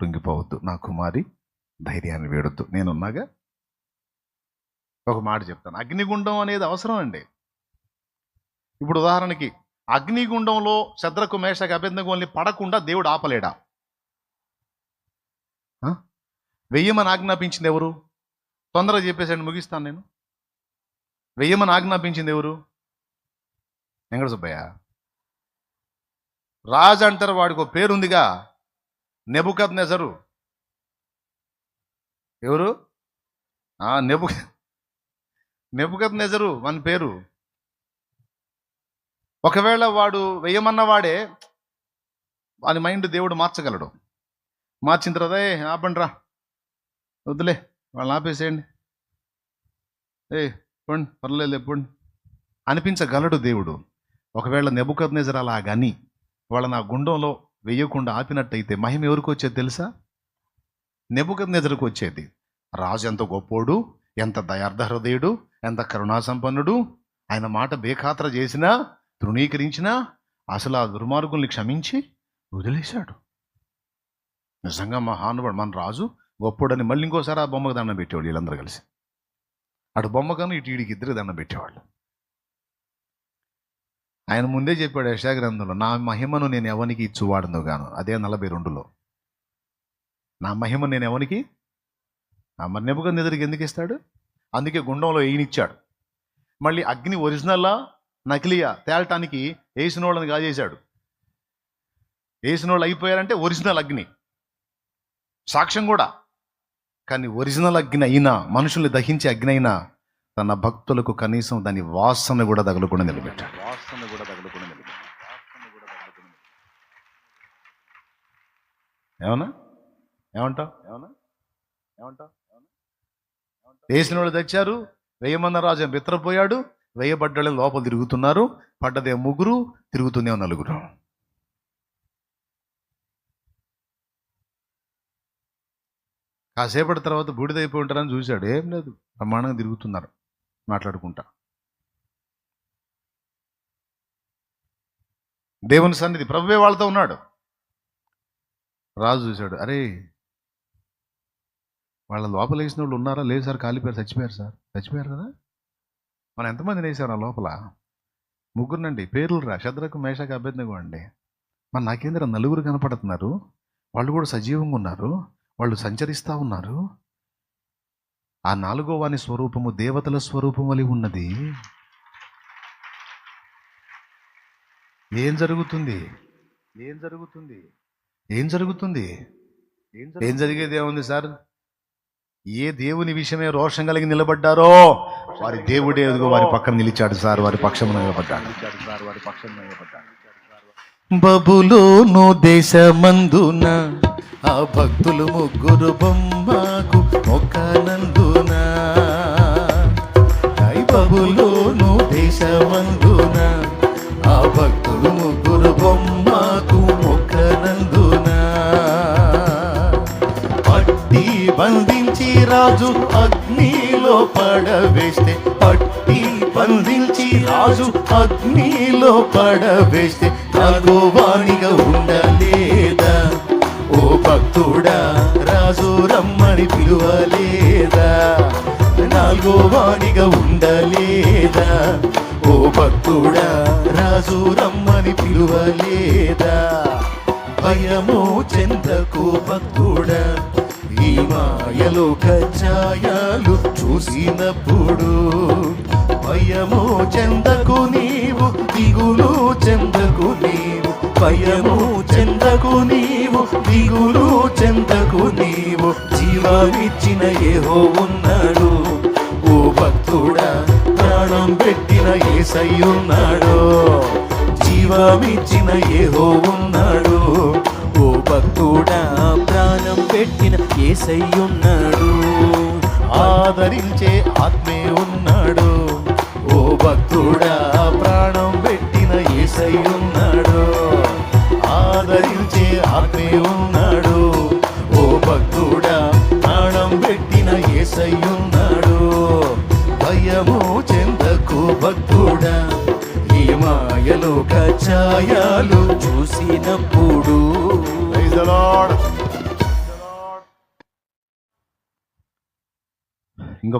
కృంగిపోవద్దు. నా కుమారి ధైర్యాన్ని వేడొద్దు. నేనున్నాగా? ఒక మాట చెప్తాను. అగ్నిగుండం అనేది అవసరం అండి. ఇప్పుడు ఉదాహరణకి అగ్నిగుండంలో శద్రకు మేషకు అభ్యంతరం పడకుండా దేవుడు ఆపలేడా? వెయ్యమని ఆజ్ఞాపించింది ఎవరు? తొందరగా చెప్పేసండి ముగిస్తాను నేను. వెయ్యమని ఆజ్ఞాపించింది ఎవరు? వెంకట సుబ్బయ్య రాజు అంటారు వాడికి ఒక పేరుందిగా. నెబుకద్ నెజరు ఎవరు? ఆ, నెబు నెబుకద్ నెజరు మన పేరు. ఒకవేళ వాడు వేయమన్నవాడే వాడే వాని మైండ్ దేవుడు మార్చగలడు. మార్చిన తర్వాత ఏ ఆపండి రా వద్దులే వాళ్ళని ఆపేసేయండి. ఏ పోండి పర్లేదు పోండి. అనిపించగలడు దేవుడు. ఒకవేళ నెబుకద్ నెజర్ అలా గని వాళ్ళ నా గుండంలో వేయకుండా ఆపినట్టయితే మహిమ ఎవరికి వచ్చేది తెలుసా? నెబుకద్ నిద్రకు వచ్చేది రాజు ఎంత గొప్పోడు ఎంత దయార్థ హృదయుడు ఎంత కరుణాసంపన్నుడు. ఆయన మాట బేఖాతర చేసినా తృణీకరించినా అసలు ఆ దుర్మార్గుల్ని క్షమించి వదిలేశాడు. నిజంగా మహానుభావుడు మన రాజు గొప్పోడని మళ్ళీ ఇంకోసారి ఆ బొమ్మకు దండం పెట్టేవాడు వీళ్ళందరూ కలిసి. అటు బొమ్మకను ఇటు వీడికి ఇద్దరు దండం పెట్టేవాళ్ళు. ఆయన ముందే చెప్పాడు యశాగ్రంథంలో నా మహిమను నేను ఎవరికి ఇచ్చువాడును గాను? అదే నలభై రెండులో నా మహిమ నేను ఎవనికి? ఆ మరి నెబుకద్ నిద్రకి ఎందుకు ఇస్తాడు? అందుకే గుండంలో ఈయనిచ్చాడు మళ్ళీ అగ్ని ఒరిజినల్లా నకిలియా తేలటానికి వేసినోళ్ళని కాజేశాడు. వేసినోళ్ళు అయిపోయారంటే ఒరిజినల్ అగ్ని. సాక్ష్యం కూడా. కానీ ఒరిజినల్ అగ్ని అయినా మనుషుల్ని దహించే అగ్ని అయినా తన భక్తులకు కనీసం దాని వాసన కూడా తగలకుండా నిలబెట్టాడు. వాసన కూడా తగలకుండా నిలబెట్టాడు. ఏమన్నా? ఏమంటావు? ఏమన్నా? ఏమంటావు? వేసిన వాళ్ళు తెచ్చారు వెయ్యమన్న రాజు బిత్రపోయాడు వేయబడ్డలే లోపల తిరుగుతున్నారు పడ్డదే ముగ్గురు తిరుగుతుందేమో నలుగురు. కాసేపటి తర్వాత బూడిదైపోయి ఉంటారని చూశాడు. ఏం లేదు ప్రమాణంగా తిరుగుతున్నారు. మాట్లాడుకుంటా. దేవుని సన్నిధి ప్రభువే వాళ్ళతో ఉన్నాడు. రాజు చూశాడు అరే వాళ్ళ లోపల వేసిన వాళ్ళు ఉన్నారా? లేదు సార్ కాలిపోయారు చచ్చిపోయారు సార్. చచ్చిపోయారు కదా? మనం ఎంతమందిని వేసారు ఆ లోపల? ముగ్గురునండి పేర్లు రా శద్రకు మేషకు అభ్యర్థిగా అండి. మన నాకేంద్ర నలుగురు కనపడుతున్నారు? వాళ్ళు కూడా సజీవంగా ఉన్నారు? వాళ్ళు సంచరిస్తూ ఉన్నారు? ఆ నాలుగో వాని స్వరూపము దేవతల స్వరూపం వలి ఉన్నది. ఏం జరుగుతుంది? ఏం జరుగుతుంది? ఏం జరుగుతుంది? ఏం జరిగేది ఏముంది సార్? ఏ దేవుని విషయమే రోషం కలిగి నిలబడ్డారో వారి దేవుడే వారి పక్కన నిలిచాడు సార్ వారి పక్షం నిలబడ్డాడు. సార్ వారి పక్షం నిలబడ్డాడు. బబులోను దేశమందున ఆ భక్తులు ముగ్గురు బొమ్మకు ఐ దేశమందున ఆ భక్తులు ముగ్గురు బొమ్మకు మొక్కనందున. పట్టి బంధించి రాజు అగ్నిలో పడవేస్తే పట్టి బంధించి రాజు అగ్నిలో పడవేస్తే నాగో ఉండలేదా? ఓ భక్తుడా రాజు రమ్మని పిలువలేదా? నాలుగో వాణిగా ఉండలేదా? ఓ భక్తుడా రాజు రమ్మని పిలువలేదా? భయము చెందకు భక్తుడా ఈ మాయలో ఛాయలు చూసినప్పుడు భయము చెందకు నీవు దిగులు చెందకు నీవు. భయము చెందకు నీవు దిగులు చెందకు నీవు. జీవానిచ్చిన ఏహో ఉన్నాడు. ఓ భక్తుడా ప్రాణం పెట్టిన ఏసయ్యున్నాడు జీవమిచ్చిన ఏహో ఉన్నాడు ఓ భక్తుడా ప్రాణం పెట్టిన ఏసయ్యున్నాడు. ఆదరించే ఆత్మే ఉన్నాడు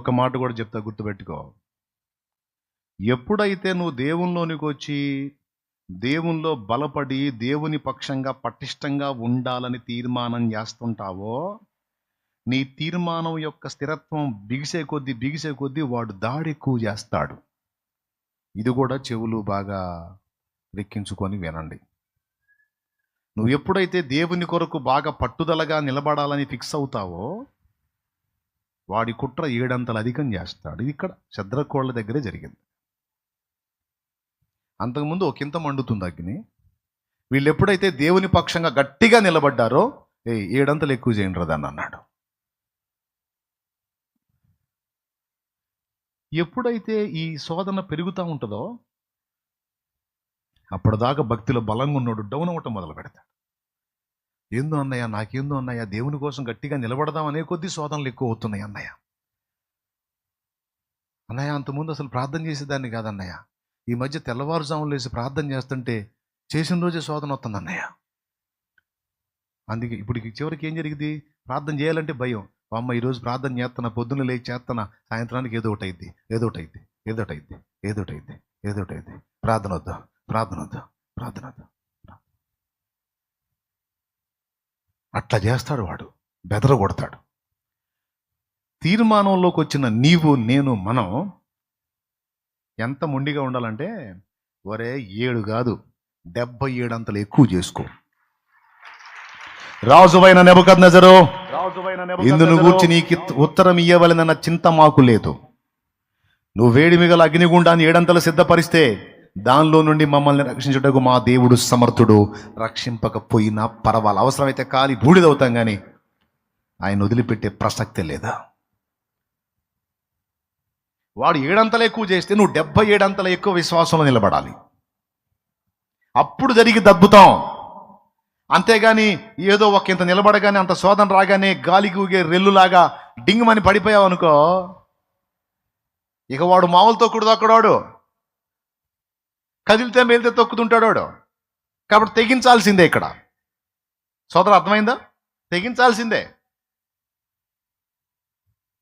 ఇంకొక మాట కూడా చెప్తా గుర్తుపెట్టుకో. ఎప్పుడైతే నువ్వు దేవునిలోనికి వచ్చి దేవునిలో బలపడి దేవుని పక్షంగా పటిష్టంగా ఉండాలని తీర్మానం చేస్తుంటావో నీ తీర్మానం యొక్క స్థిరత్వం బిగిసే కొద్దీ బిగిసే కొద్దీ వాడు దాడి ఎక్కువ చేస్తాడు. ఇది కూడా చెవులు బాగా రెక్కించుకొని వినండి. నువ్వు ఎప్పుడైతే దేవుని కొరకు బాగా పట్టుదలగా నిలబడాలని ఫిక్స్ అవుతావో వాడి కుట్ర ఏడంతలు అధికం చేస్తాడు. ఇది ఇక్కడ శద్రకోళ్ళ దగ్గరే జరిగింది. అంతకుముందు ఒకంత మండుతుంది అగ్ని. వీళ్ళు ఎప్పుడైతే దేవుని పక్షంగా గట్టిగా నిలబడ్డారో ఏ ఏడంతలు ఎక్కువ చేయండి దాన్ని అన్నాడు. ఎప్పుడైతే ఈ శోధన పెరుగుతూ ఉంటుందో అప్పటిదాకా భక్తిలో బలంగా ఉన్నాడు డౌన్ అవ్వటం మొదలు పెడతాడు ఏందో అన్నయ్య? నాకేందో అన్నయ్య? దేవుని కోసం గట్టిగా నిలబడదాం అనే కొద్దీ శోధనలు ఎక్కువ అవుతున్నాయి అన్నయ్య. అన్నయ్య అంతకుముందు అసలు ప్రార్థన చేసేదాన్ని కాదన్నయ్య. ఈ మధ్య తెల్లవారుజాములు వేసి ప్రార్థన చేస్తుంటే చేసిన రోజే శోధన వస్తుంది అన్నయ్య. అందుకే ఇప్పుడు చివరికి ఏం జరిగింది? ప్రార్థన చేయాలంటే భయం. అమ్మ ఈరోజు ప్రార్థన చేస్తున్నా పొద్దున్న లేచి చేస్తున్నా సాయంత్రానికి ఏదో ఒకటి అయింది ఏదో ఒకటి అయింది ఏదో ఒకటి అయింది ఏదో ఒకటి అయింది ఏదో ఒకటి అయింది ప్రార్థన వద్దా ప్రార్థన వద్దా ప్రార్థన వద్దా. అట్లా చేస్తాడు వాడు. బెదర కొడతాడు తీర్మానంలోకి వచ్చిన నీవు నేను మనం ఎంత మొండిగా ఉండాలంటే ఒరే ఏడు కాదు డెబ్బై ఏడు అంతలు ఎక్కువ చేసుకో. రాజువైన నెబద్ నజరు ఇందును గూర్చి నీకు ఉత్తరం ఇయ్యవలనన్న చింత మాకు లేదు. నువ్వు వేడి మిగల అగ్నిగుండాన్ని ఏడంతలు సిద్ధపరిస్తే దానిలో నుండి మమ్మల్ని రక్షించుటకు మా దేవుడు సమర్థుడు. రక్షింపకపోయినా పర్వాలేదు అవసరమైతే కాలి బూడిదవుతాం కానీ ఆయన వదిలిపెట్టే ప్రసక్తే లేదా? వాడు ఏడంతలు ఎక్కువ చేస్తే నువ్వు డెబ్బై ఏడంతల ఎక్కువ విశ్వాసంలో నిలబడాలి. అప్పుడు జరిగి దబ్బుతాం. అంతేగాని ఏదో ఒక ఇంత నిలబడగానే అంత శోధన రాగానే గాలికి ఊగే రెల్లులాగా డింగమని పడిపోయావు అనుకో ఇక వాడు మామూలుతో కూడదు అక్కడవాడు కదిలితే మేలితే తొక్కుతుంటాడు వాడు. కాబట్టి తెగించాల్సిందే ఇక్కడ. సోదరు అర్థమైందా? తెగించాల్సిందే.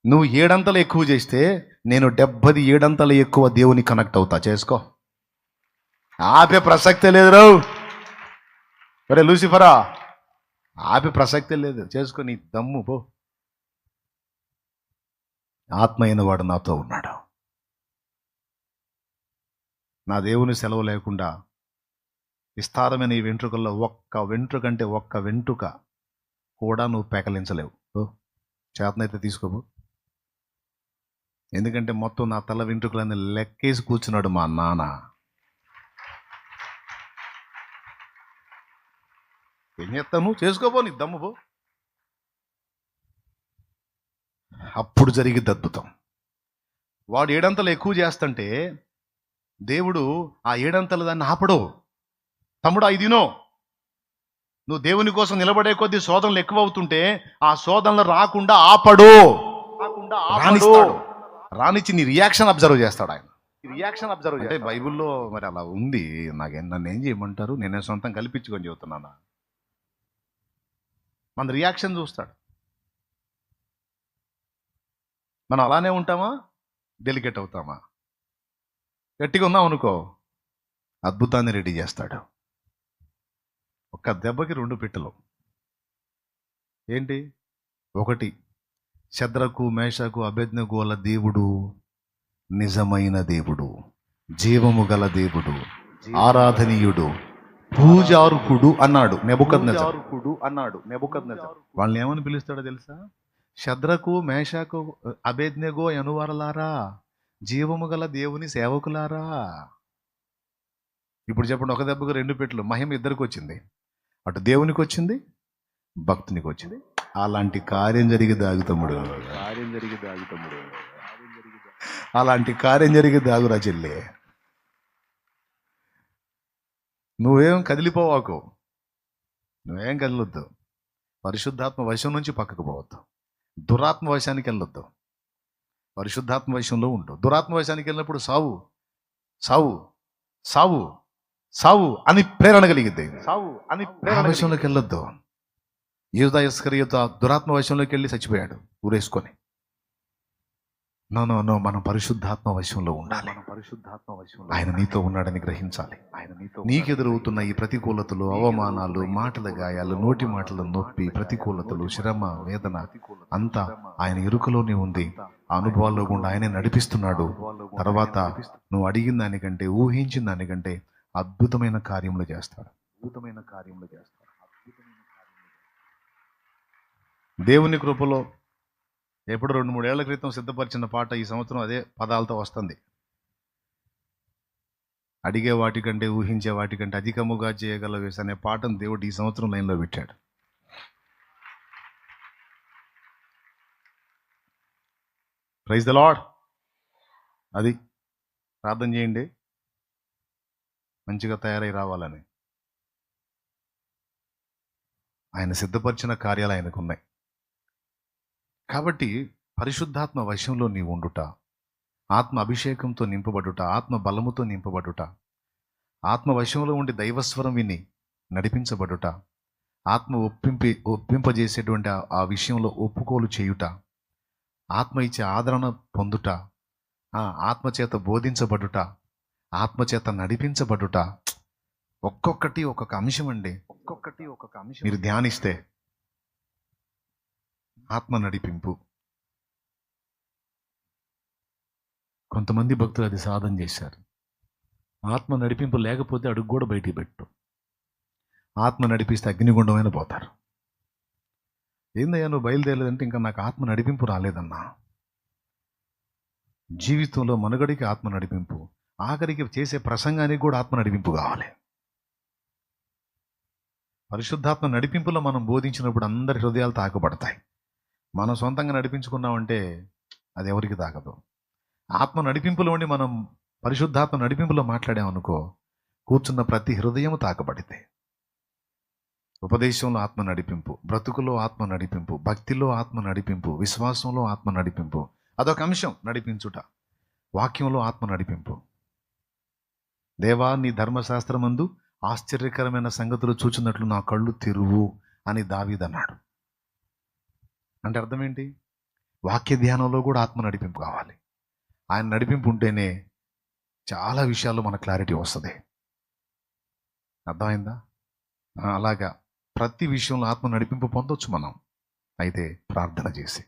నువ్వు ఏడంతలు ఎక్కువ చేస్తే నేను డెబ్బది ఏడంతలు ఎక్కువ దేవుని కనెక్ట్ అవుతా. చేసుకో. ఆపే ప్రసక్తే లేదు రావు. ఒరే లూసిఫరా ఆపే ప్రసక్తే లేదు. చేసుకో నీ దమ్ము పో. ఆత్మ అయిన వాడు నాతో ఉన్నాడు. నా దేవుని సెలవు లేకుండా విస్తారమైన ఈ వెంట్రుకల్లో ఒక్క వెంట్రుక అంటే ఒక్క వెంట్రుక కూడా నువ్వు పెకలించలేవు. ఓ చేతనైతే తీసుకోబో. ఎందుకంటే మొత్తం నా తల వెంట్రుకలన్నీ లెక్కేసి కూర్చున్నాడు మా నాన్న. ఏం చేస్తావు చేసుకోబో నీ దమ్ము పో. అప్పుడు జరిగింది అద్భుతం. వాడు ఏడంతలు ఎక్కువ చేస్తుంటే దేవుడు ఆ ఏడంతలు దాన్ని ఆపడు. తమ్ముడు ఇదినో నువ్వు దేవుని కోసం నిలబడే కొద్దీ శోధనలు ఎక్కువ అవుతుంటే ఆ శోధనలు రాకుండా ఆపడు. రానిస్తాడు. రానిచ్చి నీ రియాక్షన్ అబ్జర్వ్ చేస్తాడు ఆయన. రియాక్షన్ అబ్జర్వ్ అంటే బైబిల్లో మరి అలా ఉంది. నాకేం నన్ను ఏం చేయమంటారు? నేనే సొంతం కల్పించుకొని చెబుతున్నానా? మన రియాక్షన్ చూస్తాడు. మనం అలానే ఉంటామా? డెలికేట్ అవుతామా? గట్టిగా ఉన్నాం అనుకో. అద్భుతాన్ని రెడీ చేస్తాడు. ఒక్క దెబ్బకి రెండు పిట్టలు. ఏంటి? ఒకటి శద్రకు మేషకు అభెజ్ఞగోల దేవుడు నిజమైన దేవుడు జీవము గల దేవుడు ఆరాధనీయుడు పూజార్హుడు అన్నాడు నెబుకద్నెజరు. అన్నాడు నెబుకద్నెజరు. వాళ్ళని ఏమని పిలుస్తాడో తెలుసా? శద్రకు మేషకు అభేజ్ఞగో అనువారలారా జీవము గల దేవుని సేవకులారా? ఇప్పుడు చెప్పండి ఒక దెబ్బకు రెండు పెట్లు మహిమ ఇద్దరికి వచ్చింది అటు దేవునికి వచ్చింది భక్తునికి వచ్చింది అలాంటి కార్యం జరిగి దాగు తమ్ముడు. కార్యం జరిగి దాగు తమ్ముడు. అలాంటి కార్యం జరిగి దాగురా చెల్లి. నువ్వేం కదిలిపోవాకు. నువ్వేం కదలొద్దు. పరిశుద్ధాత్మ వశం నుంచి పక్కకు పోవద్దు. దురాత్మ వశానికి వెళ్ళొద్దు. పరిశుద్ధాత్మ వశంలో ఉండు దురాత్మ వశానికి వెళ్ళినప్పుడు సావు సావు సావు సావు అని ప్రేరణ కలిగిద్ది. సావు అని ప్రేరణ వశంలోకి వెళ్ళొద్దు. యూదా ఇస్కరియుత దురాత్మ వశంలోకి వెళ్ళి చచ్చిపోయాడు. ఊరేసుకొని. నో నో నో మనం పరిశుద్ధాత్మ వశంలో ఉండాలి. మనం పరిశుద్ధాత్మ వశంలో ఆయన నీతో ఉన్నాడని గ్రహించాలి. ఆయన నీతో నీకెదురవుతున్న ఈ ప్రతికూలతలు అవమానాలు మాటల గాయాలు నోటి మాటల నొప్పి ప్రతికూలతలు శ్రమ వేదన అంతా ఆయన ఎరుకలోనే ఉంది. ఆ అనుభవాల్లో గుండా ఆయనే నడిపిస్తున్నాడు. తర్వాత నువ్వు అడిగిన దానికంటే ఊహించిన దానికంటే అద్భుతమైన కార్యములు చేస్తాడు. అద్భుతమైన కార్యములు కార్యములు దేవుని కృపలో ఎప్పుడు రెండు మూడేళ్ళ క్రితం సిద్ధపరిచిన పాట ఈ సంవత్సరం అదే పదాలతో వస్తుంది. అడిగే వాటికంటే ఊహించే వాటికంటే అధికముగా చేయగలవేసి అనే పాటను దేవుడు ఈ సంవత్సరం లైన్లో పెట్టాడు. ప్రైజ్ ద లాడ్ అది ప్రార్థన చేయండి. మంచిగా తయారై రావాలని. ఆయన సిద్ధపరిచిన కార్యాలు ఆయనకు ఉన్నాయి. కాబట్టి పరిశుద్ధాత్మ వశంలో నీ ఉండుట ఆత్మ అభిషేకంతో నింపబడుట ఆత్మ బలముతో నింపబడుట ఆత్మ వశంలో ఉండి దైవస్వరం విని నడిపించబడుట ఆత్మ ఒప్పింపి ఒప్పింపజేసేటువంటి ఆ- విషయంలో ఒప్పుకోలు చేయుట ఆత్మ ఇచ్చే ఆదరణ పొందుట ఆత్మచేత బోధించబడుట ఆత్మచేత నడిపించబడుట ఒక్కొక్కటి ఒక్కొక్క అంశం అండి ఒక్కొక్కటి ఒక్కొక్క అంశం. మీరు ధ్యానిస్తే ఆత్మ నడిపింపు కొంతమంది భక్తులు అది సాధన చేశారు. ఆత్మ నడిపింపు లేకపోతే అడుగు కూడా బయటికి పెట్టు ఆత్మ నడిపిస్తే అగ్నిగుండమైన పోతారు. ఏందయ్యా నువ్వు బయలుదేరలేదంటే ఇంకా నాకు ఆత్మ నడిపింపు రాలేదన్నా? జీవితంలో మనుగడికి ఆత్మ నడిపింపు ఆఖరికి చేసే ప్రసంగానికి కూడా ఆత్మ నడిపింపు కావాలి. పరిశుద్ధాత్మ నడిపింపులో మనం బోధించినప్పుడు అందరి హృదయాలు తాకబడతాయి. మనం సొంతంగా నడిపించుకున్నామంటే అది ఎవరికి తాకదు. ఆత్మ నడిపింపులో ఉండి మనం పరిశుద్ధాత్మ నడిపింపులో మాట్లాడామనుకో కూర్చున్న ప్రతి హృదయం తాకబడితే. ఉపదేశంలో ఆత్మ నడిపింపు బ్రతుకులో ఆత్మ నడిపింపు భక్తిలో ఆత్మ నడిపింపు విశ్వాసంలో ఆత్మ నడిపింపు అదొక అంశం నడిపించుట. వాక్యంలో ఆత్మ నడిపింపు. దేవా నీ ధర్మశాస్త్రమందు ఆశ్చర్యకరమైన సంగతులు చూచినట్లు నా కళ్ళు తిరువు అని దావీదన్నాడు. అంటే అర్థం ఏంటి వాక్య ధ్యానంలో కూడా ఆత్మ నడిపింపు కావాలి. ఆయన నడిపింపు ఉంటేనే చాలా విషయాల్లో మన క్లారిటీ వస్తుంది. అర్థమైందా? అలాగా ప్రతి విషయంలో ఆత్మ నడిపింపు పొందొచ్చు మనం. అయితే ప్రార్థన చేసి.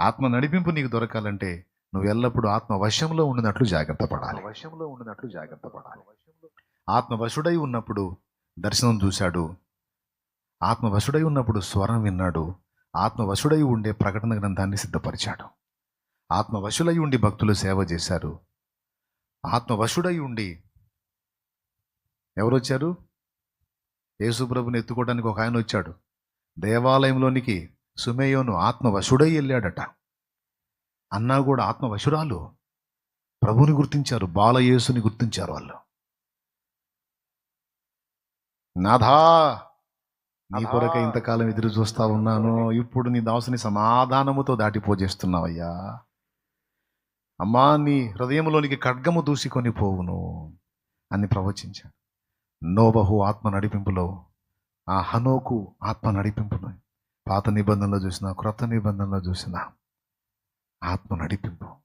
ఆత్మ నడిపింపు నీకు దొరకాలంటే నువ్వు ఎల్లప్పుడూ ఆత్మ వశంలో ఉండినట్లు జాగ్రత్త పడాలి. వశంలో ఉన్నట్లు జాగ్రత్త పడాలి. ఆత్మవశుడై ఉన్నప్పుడు దర్శనం చూశాడు. ఆత్మవశుడై ఉన్నప్పుడు స్వరం విన్నాడు. ఆత్మవశుడై ఉండే ప్రకటన గ్రంథాన్ని సిద్ధపరిచాడు. ఆత్మవశులై ఉండి భక్తులు సేవ చేశారు. ఆత్మవశుడై ఉండి ఎవరు వచ్చారు యేసుప్రభుని ఎత్తుకోవడానికి ఒక ఆయన వచ్చాడు. దేవాలయంలోనికి సుమేయోను ఆత్మవశుడై వెళ్ళాడట. అన్నా కూడా ఆత్మవశురాలు. ప్రభుని గుర్తించారు బాలయేసుని గుర్తించారు వాళ్ళు. నాథా! నీ కొరకే ఇంతకాలం ఎదురు చూస్తా ఉన్నాను. ఇప్పుడు నీ దాసుని సమాధానముతో దాటిపోజేస్తున్నావయ్యా అమ్మా నీ హృదయంలోనికి ఖడ్గము దూసుకొని పోవును అని ప్రవచించాడు. నోబహు ఆత్మ నడిపింపులో ఆ హనోకు ఆత్మ నడిపింపును. పాత నిబంధనలో చూసిన క్రొత్త నిబంధనలో చూసిన ఆత్మ నడిపింపు.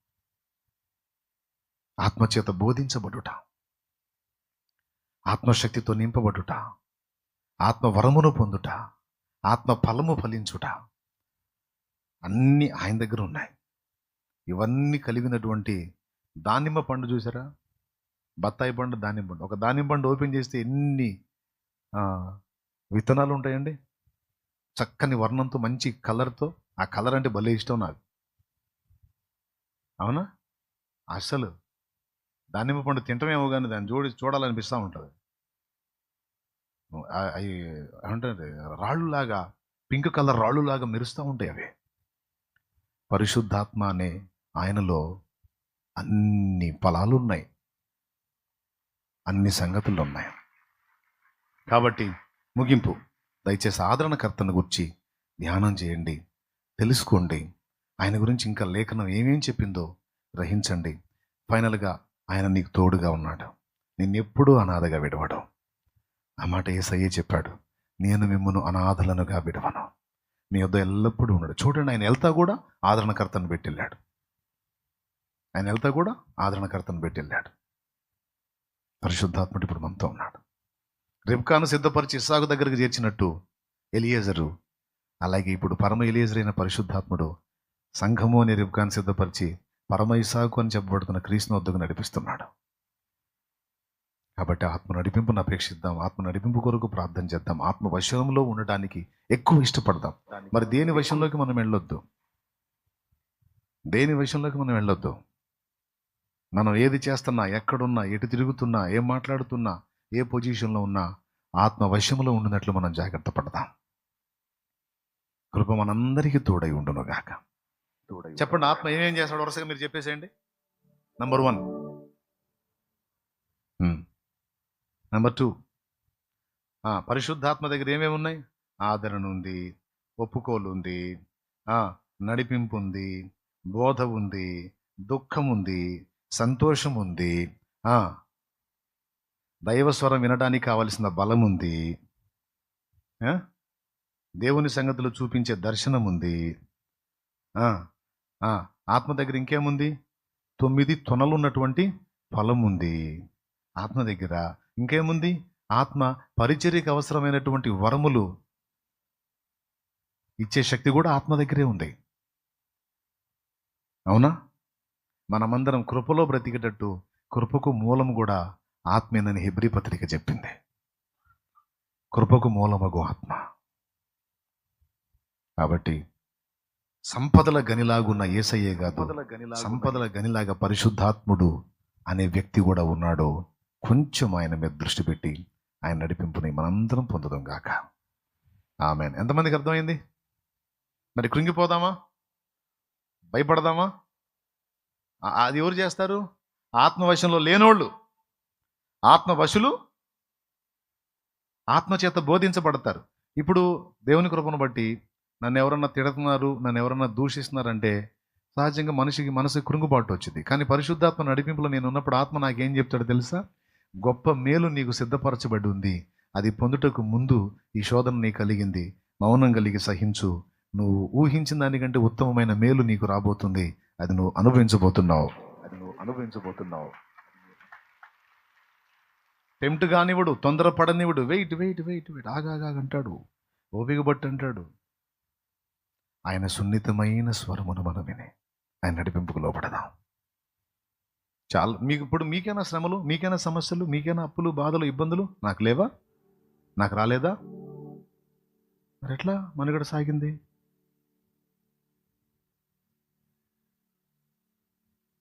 ఆత్మచేత బోధించబడుట. ఆత్మశక్తితో నింపబడుట. ఆత్మ వరమును పొందుట ఆత్మ ఫలము ఫలించుట అన్నీ ఆయన దగ్గర ఉన్నాయి. ఇవన్నీ కలిగినటువంటి దానిమ్మ పండు చూసారా బత్తాయి పండు దానిమ్మ పండు. ఒక దానిమ్మ పండు ఓపెన్ చేస్తే ఎన్ని విత్తనాలు ఉంటాయండి? చక్కని వర్ణంతో మంచి కలర్తో. ఆ కలర్ అంటే భలే ఇష్టం నాకు. అవునా? అసలు దానిమ్మ పండు తింటమేమో కానీ దాన్ని జోడి చూడాలనిపిస్తూ ఉంటుంది. అవి ఏమంటారు? రాళ్ళులాగా పింక్ కలర్ రాళ్ళులాగా మెరుస్తూ ఉంటాయి అవి. పరిశుద్ధాత్మ అనే ఆయనలో అన్ని ఫలాలు ఉన్నాయి అన్ని సంగతులు ఉన్నాయి కాబట్టి ముగింపు. దయచేసి ఆదరణకర్తను గురించి ధ్యానం చేయండి. తెలుసుకోండి. ఆయన గురించి ఇంకా లేఖనం ఏమేం చెప్పిందో గ్రహించండి. ఫైనల్గా ఆయన నీకు తోడుగా ఉన్నాడు. నిన్నెప్పుడూ అనాథగా విడవడం. ఆ మాట ఏసయ్యే చెప్పాడు నేను మిమ్మను అనాథలనుగా విడవను. మీ వద్ద ఎల్లప్పుడూ ఉన్నాడు చూడండి ఆయన వెళ్తా కూడా ఆదరణకర్తను పెట్టెళ్ళాడు ఆయన వెళ్తా కూడా ఆదరణకర్తను పెట్టెళ్ళాడు పరిశుద్ధాత్ముడు ఇప్పుడు మనతో ఉన్నాడు. రిబ్కాను సిద్ధపరిచి ఇస్సాకు దగ్గరికి చేర్చినట్టు ఎలియేజరు అలాగే ఇప్పుడు పరమ ఎలియేజర్ అయిన పరిశుద్ధాత్ముడు సంఘము అనే రిబ్కాను సిద్ధపరిచి పరమ ఇసాకు అని చెప్పబడుతున్న క్రీస్తుని వద్దకు నడిపిస్తున్నాడు. కాబట్టి ఆత్మ నడిపింపును అపేక్షిద్దాం. ఆత్మ నడిపింపు కొరకు ప్రార్థన చేద్దాం. ఆత్మ వశంలో ఉండడానికి ఎక్కువ ఇష్టపడదాం. మరి దేని వశంలోకి మనం వెళ్ళొద్దు? దేని వశంలోకి మనం వెళ్ళొద్దు? మనం ఏది చేస్తున్నా ఎక్కడున్నా ఎటు తిరుగుతున్నా ఏం మాట్లాడుతున్నా ఏ పొజిషన్లో ఉన్నా ఆత్మ వశంలో ఉండినట్లు మనం జాగ్రత్త పడదాం. కృప మనందరికీ తోడై ఉండునుగాక. తోడై చెప్పండి ఆత్మ ఏమేం చేస్తాడు? వరుసగా మీరు చెప్పేసేయండి. నంబర్ వన్ నెంబర్ టూ పరిశుద్ధాత్మ దగ్గర ఏమేమి ఉన్నాయి? ఆదరణ ఉంది ఒప్పుకోలు ఉంది నడిపింపు ఉంది బోధ ఉంది దుఃఖం ఉంది సంతోషం ఉంది దైవస్వరం వినడానికి కావలసిన బలం ఉంది దేవుని సంగతులు చూపించే దర్శనం ఉంది ఆత్మ దగ్గర ఇంకేముంది? తొమ్మిది తొనలు ఉన్నటువంటి ఫలం ఉంది ఆత్మ దగ్గర ఇంకేముంది? ఆత్మ పరిచర్యకు అవసరమైనటువంటి వరములు ఇచ్చే శక్తి కూడా ఆత్మ దగ్గరే ఉంది. అవునా? మనమందరం కృపలో బ్రతికేటట్టు కృపకు మూలం కూడా ఆత్మేనని హెబ్రి పత్రిక చెప్పింది. కృపకు మూలమగు ఆత్మ. కాబట్టి సంపదల గనిలాగున్న ఏసయ్యే కాదు సంపదల గనిలాగా పరిశుద్ధాత్ముడు అనే వ్యక్తి కూడా ఉన్నాడు. కొంచెం ఆయన మీద దృష్టి పెట్టి ఆయన నడిపింపుని మనందరం పొందుదాం గాక. ఆమె ఎంతమందికి అర్థమైంది? మరి కృంగిపోదామా? భయపడదామా? అది ఎవరు చేస్తారు? ఆత్మవశంలో లేనోళ్ళు. ఆత్మవశులు ఆత్మచేత బోధించబడతారు. ఇప్పుడు దేవుని కృపను బట్టి నన్ను ఎవరన్నా తిడుతున్నారు నన్ను ఎవరన్నా దూషిస్తున్నారంటే సహజంగా మనిషికి మనసు కృంగుబాటు వచ్చింది. కానీ పరిశుద్ధాత్మ నడిపింపులో నేను ఉన్నప్పుడు ఆత్మ నాకేం చెప్తాడో తెలుసా? గొప్ప మేలు నీకు సిద్ధపరచబడి ఉంది. అది పొందుటకు ముందు ఈ శోధన నీ కలిగింది. మౌనం కలిగి సహించు. నువ్వు ఊహించిన దానికంటే ఉత్తమమైన మేలు నీకు రాబోతుంది. అది నువ్వు అనుభవించబోతున్నావు. అది నువ్వు అనుభవించబోతున్నావు. టెంప్ట్ కానివ్వడు తొందరపడనివ్వడు. Wait wait wait wait. ఆగాగా అంటాడు. అంటాడు. ఆయన సున్నితమైన స్వరమును మనం వినే ఆయన నడిపింపుకు లోపడదాం చాలా మీకు ఇప్పుడు మీకైనా శ్రమలు? మీకైనా సమస్యలు? మీకైనా అప్పులు బాధలు ఇబ్బందులు? నాకు లేవా? నాకు రాలేదా? మరి ఎట్లా మనుగడ సాగింది?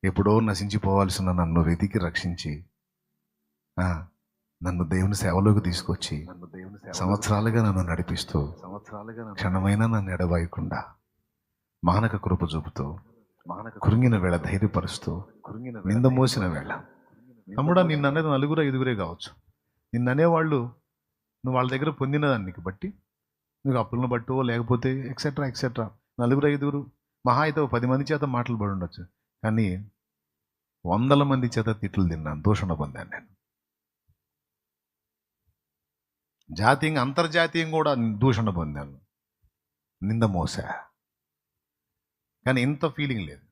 ఎప్పుడో నశించిపోవాల్సిన నన్ను వెతికి రక్షించి నన్ను దేవుని సేవలోకి తీసుకొచ్చి నన్ను దేవుని సేవ సంవత్సరాలుగా నన్ను నడిపిస్తూ సంవత్సరాలుగా క్షణమైనా నన్ను ఎడబాయకుండా మానక కృప చూపుతూ మానక కృంగిన వేళ ధైర్యపరుస్తూ కృంగిన నింద మోసిన వేళ. తమ్ముడా నిన్ను అనేది నలుగురు ఐదుగురే కావచ్చు. నిన్ను అనేవాళ్ళు నువ్వు వాళ్ళ దగ్గర పొందిన దానికి బట్టి నువ్వు అప్పులను బట్టో లేకపోతే ఎక్సెట్రా ఎక్సెట్రా నలుగురు ఐదుగురు మహా అయితే పది మంది చేత మాటలు పడి ఉండొచ్చు. కానీ వందల మంది చేత తిట్లు తిన్నాను దూషణ పొందాను నేను. జాతీయంగా అంతర్జాతీయంగా కూడా దూషణ పొందాను. నింద మోసా. కానీ ఇంత ఫీలింగ్ లేదు.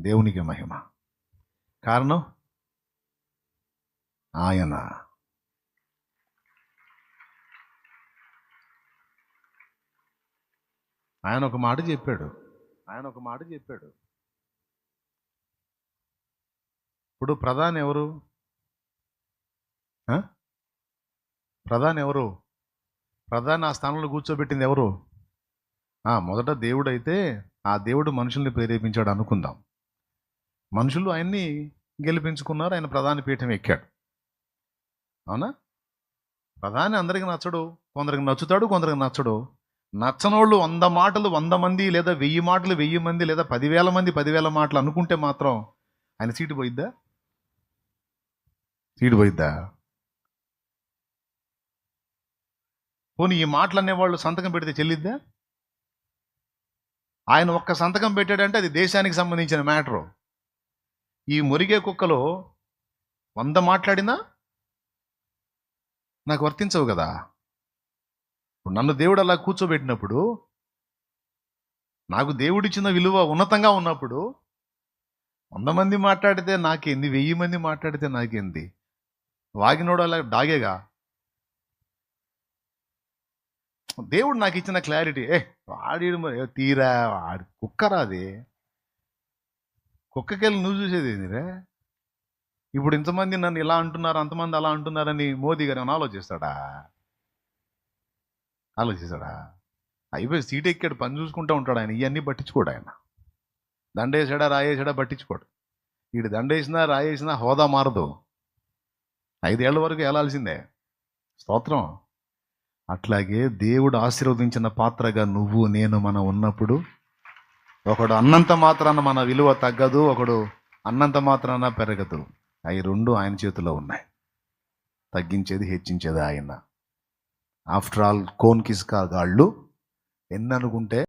దేవునికి మహిమ. కారణం? ఆయన. ఆయన ఒక మాట చెప్పాడు. ఆయన ఒక మాట చెప్పాడు. ఇప్పుడు ప్రధాని ఎవరు? ఆ? ప్రధాని ఎవరు? ప్రధాని ఆ స్థానంలో కూర్చోబెట్టింది ఎవరు? మొదట దేవుడైతే ఆ దేవుడు మనుషుల్ని ప్రేరేపించాడు అనుకుందాం. మనుషులు ఆయన్ని గెలిపించుకున్నారు ఆయన ప్రధాని పీఠం ఎక్కాడు. అవునా? ప్రధాని అందరికి నచ్చడు కొందరికి నచ్చుతాడు కొందరికి నచ్చడు. నచ్చనోళ్ళు వంద మాటలు వంద మంది లేదా వెయ్యి మాటలు వెయ్యి మంది లేదా పదివేల మంది పదివేల మాటలు అనుకుంటే మాత్రం ఆయన సీటు పోయిద్దా? సీటు పోయిద్దా? పోనీ ఈ మాటలు అనేవాళ్ళు సంతకం పెడితే చెల్లిద్దా? ఆయన ఒక్క సంతకం పెట్టాడంటే అది దేశానికి సంబంధించిన మ్యాటరు. ఈ మురిగే కుక్కలో వంద మాట్లాడినా నాకు వర్తించవు కదా. నన్ను దేవుడు అలా కూర్చోబెట్టినప్పుడు నాకు దేవుడిచ్చిన విలువ ఉన్నతంగా ఉన్నప్పుడు వంద మంది మాట్లాడితే నాకేంది? వెయ్యి మంది మాట్లాడితే నాకేంది? వాగినోడు అలా డాగేగా? దేవుడు నాకు ఇచ్చిన క్లారిటీ ఏ వాడి తీరా వాడి కుక్కరా అది కుక్కకెళ్ళి నువ్వు చూసేది ఏందిరే ఇప్పుడు ఇంతమంది నన్ను ఇలా అంటున్నారు అంతమంది అలా అంటున్నారని మోదీ గారు ఏమైనా ఆలోచిస్తాడా? ఆలోచిస్తాడా? అయిపోయి సీట్ ఎక్కాడు పని చూసుకుంటూ ఉంటాడు ఆయన. ఇవన్నీ పట్టించుకోడు ఆయన. దండేసాడా రాయేసాడా పట్టించుకోడు. వీడు దండేసినా రాయేసినా హోదా మారదు. ఐదేళ్ళ వరకు వెళ్ళాల్సిందే స్తోత్రం. అట్లాగే దేవుడు ఆశీర్వదించిన పాత్రగా నువ్వు నేను మనం ఉన్నప్పుడు ఒకడు అన్నంత మాత్రాన మన విలువ తగ్గదు ఒకడు అన్నంత మాత్రాన పెరగదు. అవి రెండు ఆయన చేతిలో ఉన్నాయి. తగ్గించేది హెచ్చించేది ఆయన. ఆఫ్టర్ ఆల్ కోన్ కిస్కా గాళ్ళు ఎన్ని అనుకుంటే